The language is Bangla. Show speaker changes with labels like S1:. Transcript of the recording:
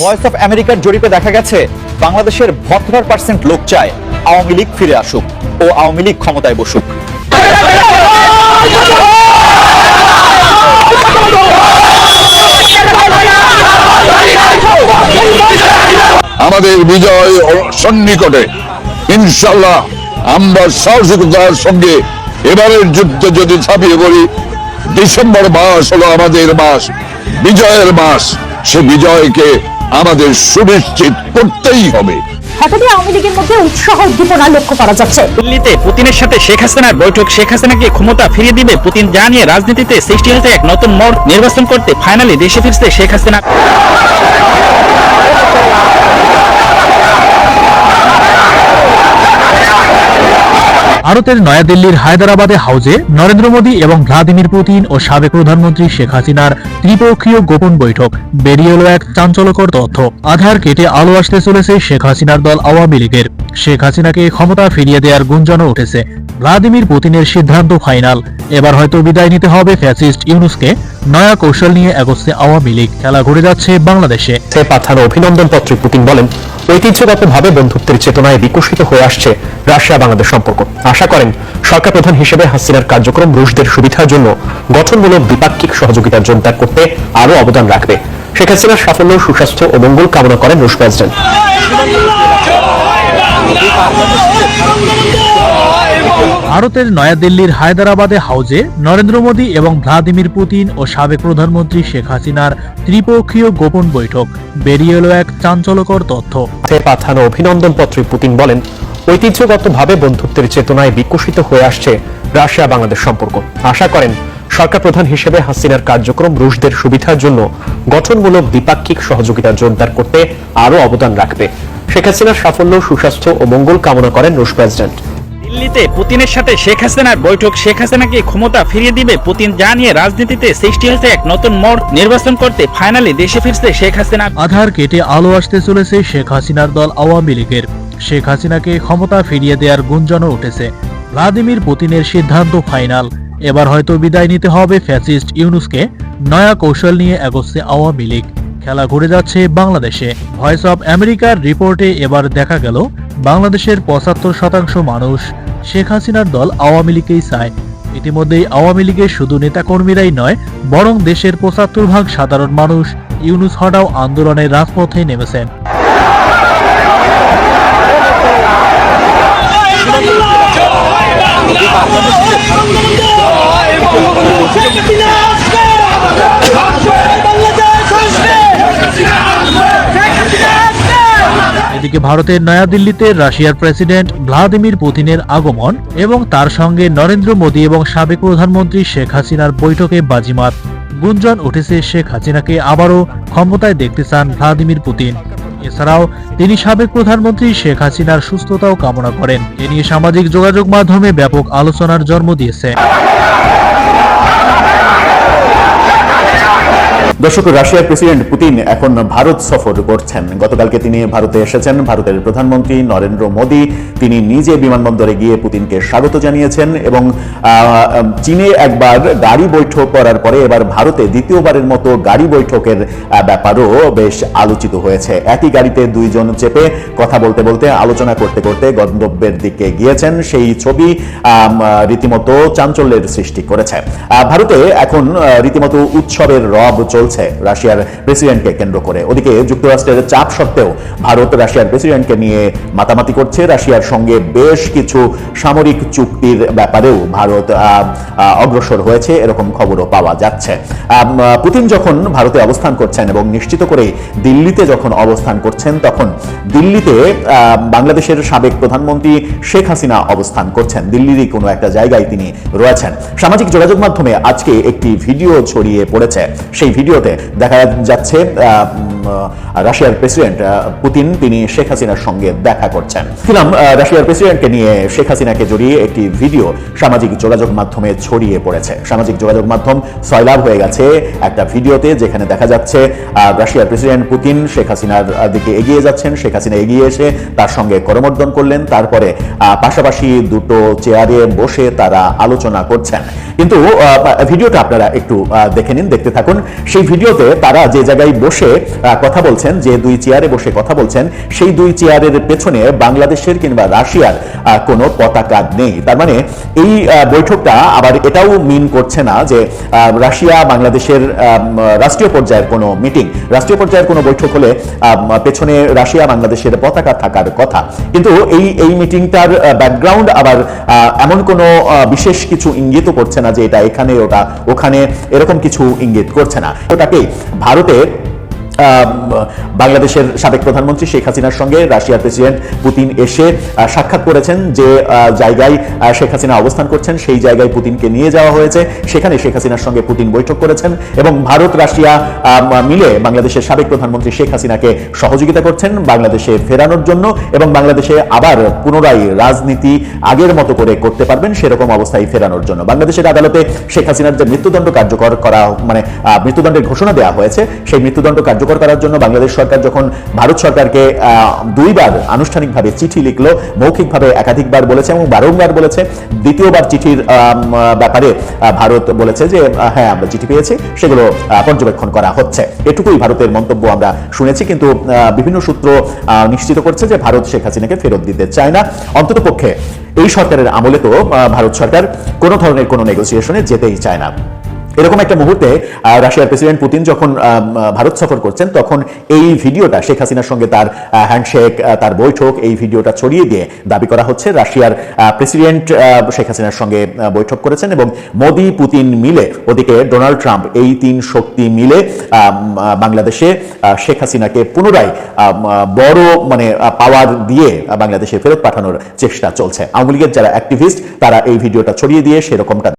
S1: ভয়েস অফ আমেরিকার জরিপে দেখা গেছে, বাংলাদেশের বত্তর পার্সেন্ট লোক চায় আওয়ামী লীগ ফিরে আসুক ও আওয়ামী লীগ ক্ষমতায় বসুক।
S2: আমাদের বিজয় সন্নিকটে ইনশাল্লাহ আমরা সাহসিকতার সঙ্গে এবারের যুদ্ধ যদি ছাপিয়ে পড়ি, ডিসেম্বর মাস হলো আমাদের মাস, বিজয়ের মাস। সে বিজয়কে আমাদের সুনিশ্চিত করতেই হবে।
S3: হঠাৎই আওয়ামী লীগের মধ্যে উৎসাহ উদ্দীপনা লক্ষ্য করা যাচ্ছে।
S4: দিল্লিতে পুতিনের সাথে শেখ হাসিনার বৈঠক শেখ হাসিনাকে ক্ষমতা ফিরিয়ে দিবে? পুতিন জানিয়ে রাজনীতিতে সৃষ্টি হয়েছে এক নতুন মোড় নির্বাচন করতে ফাইনালি দেশে ফিরছে শেখ হাসিনা।
S5: ভারতের নয়াদিল্লির হায়দ্রাবাদে হাউজে নরেন্দ্র মোদী এবং ভ্লাদিমির পুতিন ও সাবেক প্রধানমন্ত্রী শেখ হাসিনার ত্রিপক্ষীয় গোপন বৈঠক। বেরিয়ে এলো এক চাঞ্চল্যকর তথ্য। আধার কেটে আলো আসতে চলেছে শেখ হাসিনার দল আওয়ামী লীগের। শেখ হাসিনাকে ক্ষমতা ফিরিয়ে দেওয়ার গুঞ্জনও উঠেছে। ভ্লাদিমির পুতিনের সিদ্ধান্ত ফাইনাল। এবার হয়তো বিদায় নিতে হবে ফ্যাসিস্ট ইউনুসকে। নয়া কৌশল নিয়ে এগোচ্ছে আওয়ামী লীগ। খেলা ঘুরে যাচ্ছে বাংলাদেশে।
S6: পাঠানো অভিনন্দন পত্রে পুতিন বলেন ঐতিহ্যগতভাবে বন্ধুত্বের চেতনায় বিকশিত হয়ে আসছে রাশিয়া বাংলাদেশ সম্পর্ক। আশা করেন, সরকার প্রধান হিসেবে হাসিনার কার্যক্রম রুশদের সুবিধার জন্য গঠনমূলক দ্বিপাক্ষিক সহযোগিতার জোরদার করতে আরও অবদান রাখবে। শেখ হাসিনার সাফল্য, সুস্বাস্থ্য ও মঙ্গল কামনা করেন রুশ প্রেসিডেন্ট।
S5: ভারতের নয়াদিল্লির হায়দ্রাবাদে হাউজে নরেন্দ্র মোদী এবং ভ্লাদিমির পুতিন ও সাবেক প্রধানমন্ত্রী শেখ হাসিনার ত্রিপক্ষীয় গোপন বৈঠক। বেরিয়ে এলো এক চাঞ্চল্যকর তথ্য।
S6: পাঠানো অভিনন্দন পত্রে পুতিন বলেন, ঐতিহ্যগতভাবে বন্ধুত্বের চেতনায় বিকশিত হয়ে আসছে রাশিয়া বাংলাদেশ সম্পর্ক। আশা করেন, সরকার প্রধান হিসেবে হাসিনার কার্যক্রম রুশদের সুবিধার জন্য গঠনমূলক দ্বিপাক্ষিক সহযোগিতা জোরদার করতে আরও অবদান রাখবে। শেখ হাসিনার সাফল্য, সুস্বাস্থ্য ও মঙ্গল কামনা করেন রুশ প্রেসিডেন্ট।
S4: দিল্লিতে পুতিনের সাথে শেখ হাসিনার বৈঠক। শেখ হাসিনাকে ক্ষমতা ফিরিয়ে দিবে? পুতিন জানিয়ে রাজনীতিতে সৃষ্টি হয়েছে এক নতুন মোড়। নির্বাচন করতে ফাইনালি দেশে ফিরছে শেখ হাসিনা।
S5: আধার কেটে আলো আসতে চলেছে শেখ হাসিনার দল আওয়ামী লীগের। শেখ হাসিনাকে ক্ষমতা ফিরিয়ে দেওয়ার গুঞ্জনও উঠেছে। ভ্লাদিমির পুতিনের সিদ্ধান্ত ফাইনাল এবার হয়তো বিদায় নিতে হবে ফ্যাসিস্ট ইউনুসকে। নয়া কৌশল নিয়ে এগোচ্ছে আওয়ামী লীগ। খেলা ঘুরে যাচ্ছে বাংলাদেশে। ভয়েস অব আমেরিকার রিপোর্টে এবার দেখা গেল বাংলাদেশের পঁচাত্তর শতাংশ মানুষ। শেখ হাসিনার দল আওয়ামী লীগকেই চায়। ইতিমধ্যেই আওয়ামী লীগের শুধু নেতাকর্মীরাই নয়, বরং দেশের পঁচাত্তর ভাগ সাধারণ মানুষ ইউনুস হটাও আন্দোলনের রাজপথে নেমেছেন। এদিকে ভারতের নয়াদিল্লিতে রাশিয়ার প্রেসিডেন্ট ভ্লাদিমির পুতিনের আগমন এবং তার সঙ্গে নরেন্দ্র মোদী এবং সাবেক প্রধানমন্ত্রী শেখ হাসিনার বৈঠকে বাজিমাত। গুঞ্জন উঠেছে শেখ হাসিনাকে আবারও ক্ষমতায় দেখতে চান ভ্লাদিমির পুতিন। এছাড়াও তিনি সাবেক প্রধানমন্ত্রী শেখ হাসিনার সুস্থতাও কামনা করেন। এ নিয়ে সামাজিক যোগাযোগ মাধ্যমে ব্যাপক আলোচনার জন্ম দিয়েছে।
S1: দর্শক, রাশিয়ার প্রেসিডেন্ট পুতিন এখন ভারত সফর করছেন। গতকালকে তিনি ভারতে এসেছেন। ভারতের প্রধানমন্ত্রী নরেন্দ্র মোদী, তিনি নিজে বিমানবন্দরে গিয়ে পুতিনকে স্বাগত জানিয়েছেন এবং চীনে একবার গাড়ি বৈঠক করার পরে এবার ভারতে দ্বিতীয়বারের মতো গাড়ি বৈঠকের ব্যাপারও বেশ আলোচিত হয়েছে। একই গাড়িতে দুইজন চেপে কথা বলতে বলতে, আলোচনা করতে করতে গন্তব্যের দিকে গিয়েছেন। সেই ছবি রীতিমতো চাঞ্চল্যের সৃষ্টি করেছে। ভারতে এখন রীতিমতো উৎসবের রব চলছে। রাশিয়ার প্রেসিডেন্টকে কেন্দ্র করে। ওদিকে যুক্তরাষ্ট্রের চাপ সত্ত্বেও ভারত রাশিয়ার প্রেসিডেন্টকে নিয়ে মাতামাতি করছে। রাশিয়ার সঙ্গে বেশ কিছু সামরিক চুক্তির ব্যাপারেও ভারত অগ্রসর হয়েছে। এরকম খবরও পাওয়া যাচ্ছে। পুতিন যখন ভারতে অবস্থান করছেন এবং নিশ্চিত করে দিল্লিতে যখন অবস্থান করছেন, তখন দিল্লিতে বাংলাদেশের সাবেক প্রধানমন্ত্রী শেখ হাসিনা অবস্থান করছেন। দিল্লিরই কোনো একটা জায়গায় তিনি রয়েছেন। সামাজিক যোগাযোগ মাধ্যমে আজকে একটি ভিডিও ছড়িয়ে পড়েছে। সেই ভিডিওতে দেখা যাচ্ছে রাশিয়ার প্রেসিডেন্ট পুতিন, তিনি শেখ হাসিনার সঙ্গে দেখা করছেন। ছিলাম রাশিয়ার প্রেসিডেন্টকে নিয়ে শেখ হাসিনাকে জড়িয়ে একটি ভিডিও সামাজিক যোগাযোগ মাধ্যমে ছড়িয়ে পড়েছে। সামাজিক যোগাযোগ মাধ্যম সয়লাভ হয়ে গেছে একটা ভিডিওতে, যেখানে দেখা যাচ্ছে রাশিয়ার প্রেসিডেন্ট পুতিন শেখ হাসিনার দিকে এগিয়ে যাচ্ছেন। শেখ হাসিনা এগিয়ে এসে তার সঙ্গে করমর্দন করলেন। তারপরে পাশাপাশি দুটো চেয়ারে বসে তারা আলোচনা করছেন। কিন্তু ভিডিওটা আপনারা একটু দেখে নিন, দেখতে থাকুন। সেই ভিডিওতে তারা যে জায়গায় বসে কথা বলছেন, যে দুই চেয়ারে বসে কথা বলছেন, সেই দুই চেয়ারের পেছনে বাংলাদেশের কিংবা রাশিয়ার কোনো পতাকা নেই। তার মানে এই বৈঠকটা আবার এটাও মিন করছে না যে রাশিয়া বাংলাদেশের রাষ্ট্রীয় পর্যায়ের কোনো মিটিং, রাষ্ট্রীয় পর্যায়ের কোনো বৈঠক হলে পেছনে রাশিয়া বাংলাদেশের পতাকা থাকার কথা। কিন্তু এই এই মিটিংটার ব্যাকগ্রাউন্ড আবার এমন কোনো বিশেষ কিছু ইঙ্গিতও করছে না যে এটা এখানে ওটা, ওখানে এরকম কিছু ইঙ্গিত করছে না। ওটাকেই ভারতে আহ, বাংলাদেশের সাবেক প্রধানমন্ত্রী শেখ হাসিনার সঙ্গে রাশিয়ার প্রেসিডেন্ট পুতিন এসে সাক্ষাৎ করেছেন যে জায়গায় শেখ হাসিনা অবস্থান করছেন, সেই জায়গায় পুতিনকে নিয়ে যাওয়া হয়েছে। সেখানে শেখ হাসিনার সঙ্গে পুতিন বৈঠক করেছেন এবং ভারত, রাশিয়া মিলে বাংলাদেশের সাবেক প্রধানমন্ত্রী শেখ হাসিনাকে সহযোগিতা করছেন বাংলাদেশে ফেরানোর জন্য এবং বাংলাদেশে আবার পুনরায় রাজনীতি আগের মতো করে করতে পারবেন সেরকম অবস্থায় ফেরানোর জন্য। বাংলাদেশের আদালতে শেখ হাসিনার যে মৃত্যুদণ্ড কার্যকর করা মানে মৃত্যুদণ্ডের ঘোষণা দেওয়া হয়েছে, সেই মৃত্যুদণ্ড কার্যকর করার জন্য বাংলাদেশ সরকার যখন ভারত সরকারকে দুইবার আনুষ্ঠানিকভাবে চিঠি লিখলো, মৌখিকভাবে একাধিকবার বলেছে এবং বারংবার বলেছে, দ্বিতীয়বার চিঠির ব্যাপারে ভারত বলেছে যে হ্যাঁ আমরা চিঠি পেয়েছি, সেগুলো পর্যবেক্ষণ করা হচ্ছে। এটুকুই ভারতের মন্তব্য আমরা শুনেছি, কিন্তু বিভিন্ন সূত্র নিশ্চিত করছে যে ভারত শেখ হাসিনাকে ফেরত দিতে চায় না। অন্তত পক্ষে এই সরকারের আমলে তো ভারত সরকার কোনো ধরনের কোনো নেগোসিয়েশনে যেতেই চায় না। এরকম একটা মুহূর্তে রাশিয়ার প্রেসিডেন্ট পুতিন যখন ভারত সফর করছেন, তখন এই ভিডিওটা শেখ হাসিনার সঙ্গে তার হ্যান্ডশেক তার বৈঠক, এই ভিডিওটা ছড়িয়ে দিয়ে দাবি করা হচ্ছে। রাশিয়ার প্রেসিডেন্ট শেখ হাসিনার সঙ্গে বৈঠক করেছেন এবং মোদি, পুতিন মিলে, ওদিকে ডোনাল্ড ট্রাম্প, এই তিন শক্তি মিলে বাংলাদেশে শেখ হাসিনাকে পুনরায় বড় মানে পাওয়ার দিয়ে, বাংলাদেশে ফেরত পাঠানোর চেষ্টা চলছে। আওয়ামী লীগের যারা অ্যাক্টিভিস্ট তারা এই ভিডিওটা ছড়িয়ে দিয়ে সেরকমটা